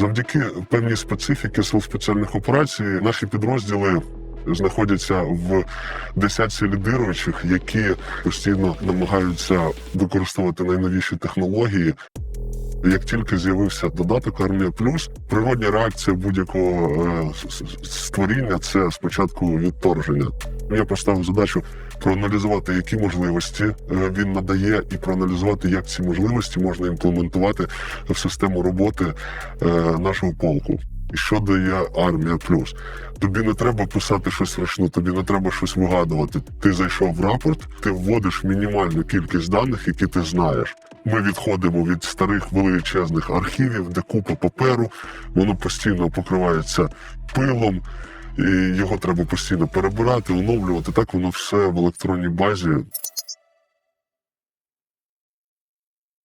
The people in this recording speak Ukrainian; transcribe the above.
Завдяки певній специфіки сил спеціальних операцій наші підрозділи знаходяться в десятці лідируючих, які постійно намагаються використовувати найновіші технології. Як тільки з'явився додаток Армія Плюс, природня реакція будь-якого е, створіння це спочатку відторження. Я поставив задачу проаналізувати, які можливості е, він надає, і проаналізувати, як ці можливості можна імплементувати в систему роботи е, нашого полку. І що дає армія плюс? Тобі не треба писати щось вручну, тобі не треба щось вигадувати. Ти зайшов в рапорт, ти вводиш мінімальну кількість даних, які ти знаєш. Ми відходимо від старих величезних архівів, де купа паперу, воно постійно покривається пилом, і його треба постійно перебирати, оновлювати. Так воно все в електронній базі